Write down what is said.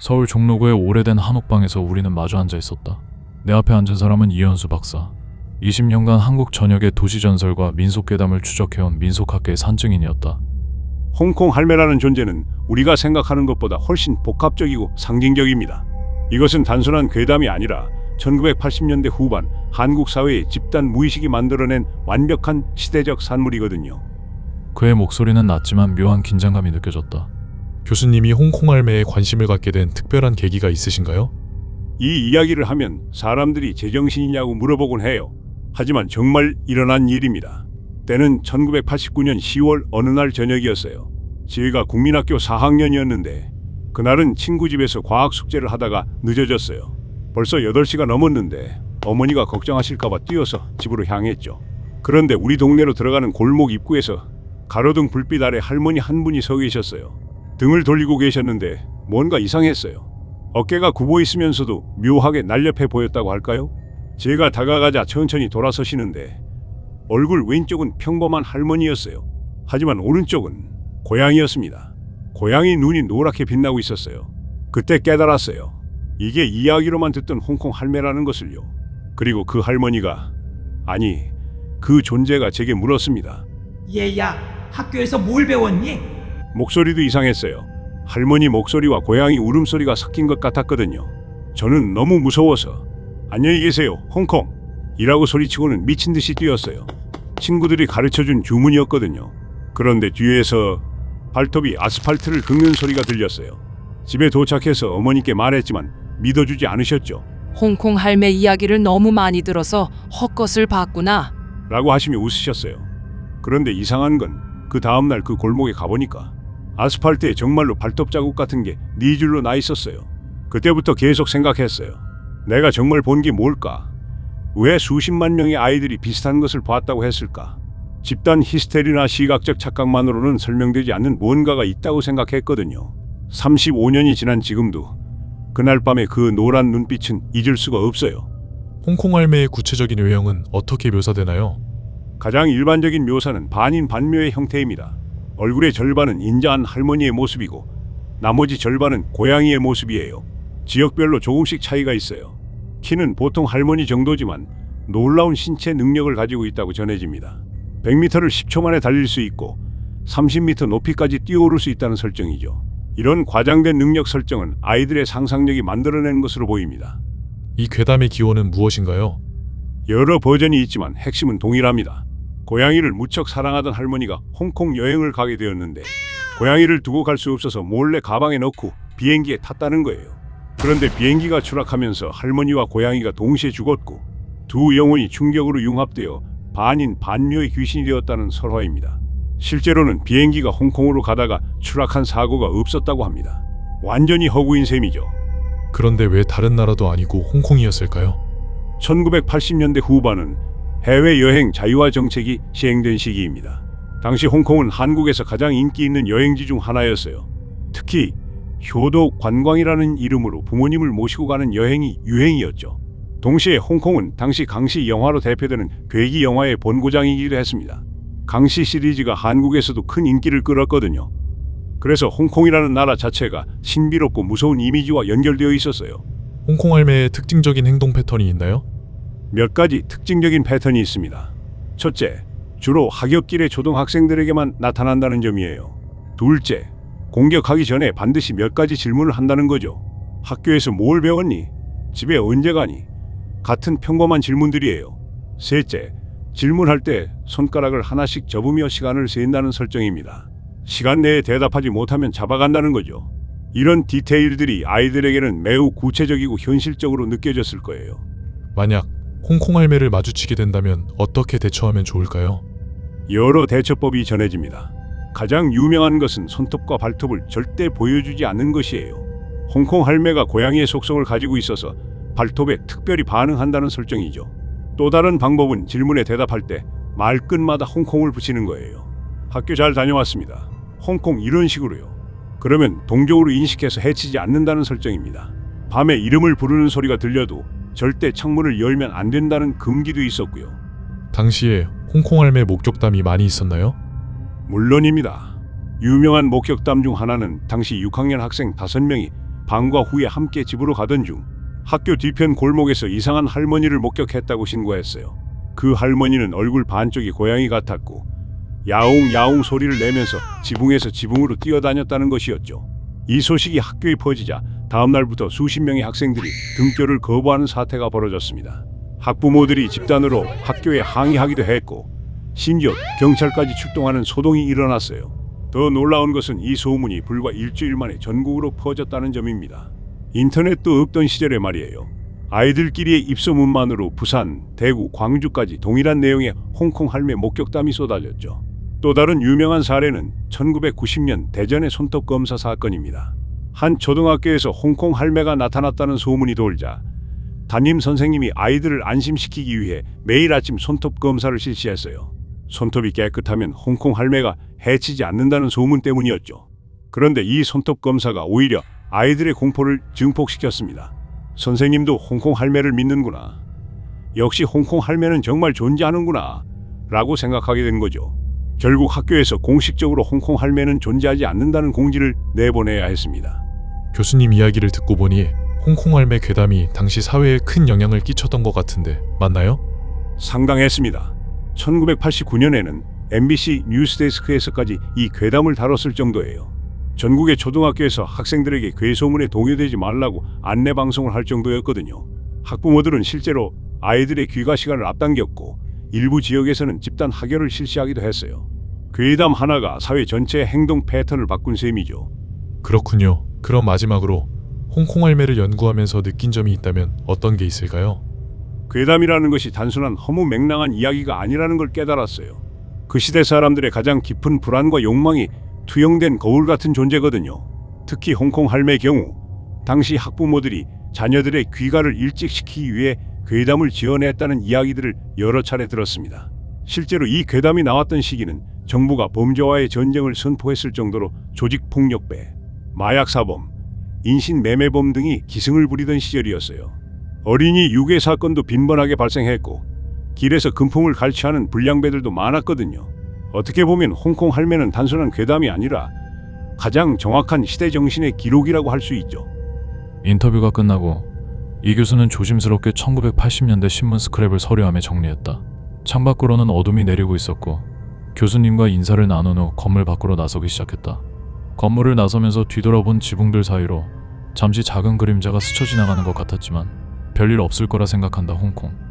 서울 종로구의 오래된 한옥방에서 우리는 마주 앉아 있었다. 내 앞에 앉은 사람은 이현수 박사. 20년간 한국 전역의 도시 전설과 민속 괴담을 추적해온 민속학계의 산증인이었다. 홍콩 할매라는 존재는 우리가 생각하는 것보다 훨씬 복합적이고 상징적입니다. 이것은 단순한 괴담이 아니라 1980년대 후반 한국 사회의 집단 무의식이 만들어낸 완벽한 시대적 산물이거든요. 그의 목소리는 낮지만 묘한 긴장감이 느껴졌다. 교수님이 홍콩 할매에 관심을 갖게 된 특별한 계기가 있으신가요? 이 이야기를 하면 사람들이 제정신이냐고 물어보곤 해요. 하지만 정말 일어난 일입니다. 때는 1989년 10월 어느 날 저녁이었어요. 제가 국민학교 4학년이었는데 그날은 친구 집에서 과학 숙제를 하다가 늦어졌어요. 벌써 8시가 넘었는데 어머니가 걱정하실까봐 뛰어서 집으로 향했죠. 그런데 우리 동네로 들어가는 골목 입구에서 가로등 불빛 아래 할머니 한 분이 서 계셨어요. 등을 돌리고 계셨는데 뭔가 이상했어요. 어깨가 굽어 있으면서도 묘하게 날렵해 보였다고 할까요? 제가 다가가자 천천히 돌아서시는데 얼굴 왼쪽은 평범한 할머니였어요. 하지만 오른쪽은 고양이였습니다. 고양이 눈이 노랗게 빛나고 있었어요. 그때 깨달았어요. 이게 이야기로만 듣던 홍콩 할매라는 것을요. 그리고 그 할머니가 아니 그 존재가 제게 물었습니다. 얘야, 학교에서 뭘 배웠니? 목소리도 이상했어요. 할머니 목소리와 고양이 울음소리가 섞인 것 같았거든요. 저는 너무 무서워서 안녕히 계세요, 홍콩. 이라고 소리치고는 미친 듯이 뛰었어요. 친구들이 가르쳐준 주문이었거든요. 그런데 뒤에서 발톱이 아스팔트를 긁는 소리가 들렸어요. 집에 도착해서 어머니께 말했지만 믿어주지 않으셨죠. 홍콩 할매 이야기를 너무 많이 들어서 헛것을 봤구나. 라고 하시며 웃으셨어요. 그런데 이상한 건 그 다음날 그 골목에 가보니까 아스팔트에 정말로 발톱 자국 같은 게 네 줄로 나 있었어요. 그때부터 계속 생각했어요. 내가 정말 본 게 뭘까? 왜 수십만 명의 아이들이 비슷한 것을 봤다고 했을까? 집단 히스테리나 시각적 착각만으로는 설명되지 않는 무언가가 있다고 생각했거든요. 35년이 지난 지금도 그날 밤의 그 노란 눈빛은 잊을 수가 없어요. 홍콩 할매의 구체적인 외형은 어떻게 묘사되나요? 가장 일반적인 묘사는 반인 반묘의 형태입니다. 얼굴의 절반은 인자한 할머니의 모습이고 나머지 절반은 고양이의 모습이에요. 지역별로 조금씩 차이가 있어요. 키는 보통 할머니 정도지만 놀라운 신체 능력을 가지고 있다고 전해집니다. 100m를 10초 만에 달릴 수 있고 30m 높이까지 뛰어오를 수 있다는 설정이죠. 이런 과장된 능력 설정은 아이들의 상상력이 만들어낸 것으로 보입니다. 이 괴담의 기원은 무엇인가요? 여러 버전이 있지만 핵심은 동일합니다. 고양이를 무척 사랑하던 할머니가 홍콩 여행을 가게 되었는데 고양이를 두고 갈 수 없어서 몰래 가방에 넣고 비행기에 탔다는 거예요. 그런데 비행기가 추락하면서 할머니와 고양이가 동시에 죽었고 두 영혼이 충격으로 융합되어 반인 반묘의 귀신이 되었다는 설화입니다. 실제로는 비행기가 홍콩으로 가다가 추락한 사고가 없었다고 합니다. 완전히 허구인 셈이죠. 그런데 왜 다른 나라도 아니고 홍콩이었을까요? 1980년대 후반은 해외 여행 자유화 정책이 시행된 시기입니다. 당시 홍콩은 한국에서 가장 인기 있는 여행지 중 하나였어요. 특히 효도 관광이라는 이름으로 부모님을 모시고 가는 여행이 유행이었죠. 동시에 홍콩은 당시 강시 영화로 대표되는 괴기 영화의 본고장이기도 했습니다. 강시 시리즈가 한국에서도 큰 인기를 끌었거든요. 그래서 홍콩이라는 나라 자체가 신비롭고 무서운 이미지와 연결되어 있었어요. 홍콩 할매의 특징적인 행동 패턴이 있나요? 몇 가지 특징적인 패턴이 있습니다. 첫째, 주로 하굣길의 초등학생들에게만 나타난다는 점이에요. 둘째, 공격하기 전에 반드시 몇 가지 질문을 한다는 거죠. 학교에서 뭘 배웠니? 집에 언제 가니? 같은 평범한 질문들이에요. 셋째, 질문할 때 손가락을 하나씩 접으며 시간을 센다는 설정입니다. 시간 내에 대답하지 못하면 잡아간다는 거죠. 이런 디테일들이 아이들에게는 매우 구체적이고 현실적으로 느껴졌을 거예요. 만약 홍콩 할매를 마주치게 된다면 어떻게 대처하면 좋을까요? 여러 대처법이 전해집니다. 가장 유명한 것은 손톱과 발톱을 절대 보여주지 않는 것이에요. 홍콩 할매가 고양이의 속성을 가지고 있어서 발톱에 특별히 반응한다는 설정이죠. 또 다른 방법은 질문에 대답할 때 말끝마다 홍콩을 붙이는 거예요. 학교 잘 다녀왔습니다. 홍콩 이런 식으로요. 그러면 동족으로 인식해서 해치지 않는다는 설정입니다. 밤에 이름을 부르는 소리가 들려도 절대 창문을 열면 안 된다는 금기도 있었고요. 당시에 홍콩 할매 목격담이 많이 있었나요? 물론입니다. 유명한 목격담 중 하나는 당시 6학년 학생 5명이 방과 후에 함께 집으로 가던 중 학교 뒤편 골목에서 이상한 할머니를 목격했다고 신고했어요. 그 할머니는 얼굴 반쪽이 고양이 같았고 야옹 야옹 소리를 내면서 지붕에서 지붕으로 뛰어다녔다는 것이었죠. 이 소식이 학교에 퍼지자 다음 날부터 수십 명의 학생들이 등교를 거부하는 사태가 벌어졌습니다. 학부모들이 집단으로 학교에 항의하기도 했고 심지어 경찰까지 출동하는 소동이 일어났어요. 더 놀라운 것은 이 소문이 불과 일주일 만에 전국으로 퍼졌다는 점입니다. 인터넷도 없던 시절에 말이에요. 아이들끼리의 입소문만으로 부산, 대구, 광주까지 동일한 내용의 홍콩 할매 목격담이 쏟아졌죠. 또 다른 유명한 사례는 1990년 대전의 손톱 검사 사건입니다. 한 초등학교에서 홍콩 할매가 나타났다는 소문이 돌자 담임 선생님이 아이들을 안심시키기 위해 매일 아침 손톱 검사를 실시했어요. 손톱이 깨끗하면 홍콩 할매가 해치지 않는다는 소문 때문이었죠. 그런데 이 손톱 검사가 오히려 아이들의 공포를 증폭시켰습니다. 선생님도 홍콩 할매를 믿는구나. 역시 홍콩 할매는 정말 존재하는구나. 라고 생각하게 된 거죠. 결국 학교에서 공식적으로 홍콩 할매는 존재하지 않는다는 공지를 내보내야 했습니다. 교수님 이야기를 듣고 보니 홍콩 할매 괴담이 당시 사회에 큰 영향을 끼쳤던 것 같은데 맞나요? 상당했습니다. 1989년에는 MBC 뉴스데스크에서까지 이 괴담을 다뤘을 정도예요. 전국의 초등학교에서 학생들에게 괴소문에 동요되지 말라고 안내 방송을 할 정도였거든요. 학부모들은 실제로 아이들의 귀가 시간을 앞당겼고 일부 지역에서는 집단 학교를 실시하기도 했어요. 괴담 하나가 사회 전체의 행동 패턴을 바꾼 셈이죠. 그렇군요. 그럼 마지막으로 홍콩 할매를 연구하면서 느낀 점이 있다면 어떤 게 있을까요? 괴담이라는 것이 단순한 허무 맹랑한 이야기가 아니라는 걸 깨달았어요. 그 시대 사람들의 가장 깊은 불안과 욕망이 투영된 거울 같은 존재거든요. 특히 홍콩 할매의 경우 당시 학부모들이 자녀들의 귀가를 일찍 시키기 위해 괴담을 지어냈다는 이야기들을 여러 차례 들었습니다. 실제로 이 괴담이 나왔던 시기는 정부가 범죄와의 전쟁을 선포했을 정도로 조직 폭력배, 마약 사범, 인신 매매범 등이 기승을 부리던 시절이었어요. 어린이 유괴 사건도 빈번하게 발생했고 길에서 금품을 갈취하는 불량배들도 많았거든요. 어떻게 보면 홍콩 할매는 단순한 괴담이 아니라 가장 정확한 시대 정신의 기록이라고 할 수 있죠. 인터뷰가 끝나고 이 교수는 조심스럽게 1980년대 신문 스크랩을 서류함에 정리했다. 창밖으로는 어둠이 내리고 있었고 교수님과 인사를 나눈 후 건물 밖으로 나서기 시작했다. 건물을 나서면서 뒤돌아본 지붕들 사이로 잠시 작은 그림자가 스쳐 지나가는 것 같았지만 별일 없을 거라 생각한다 홍콩.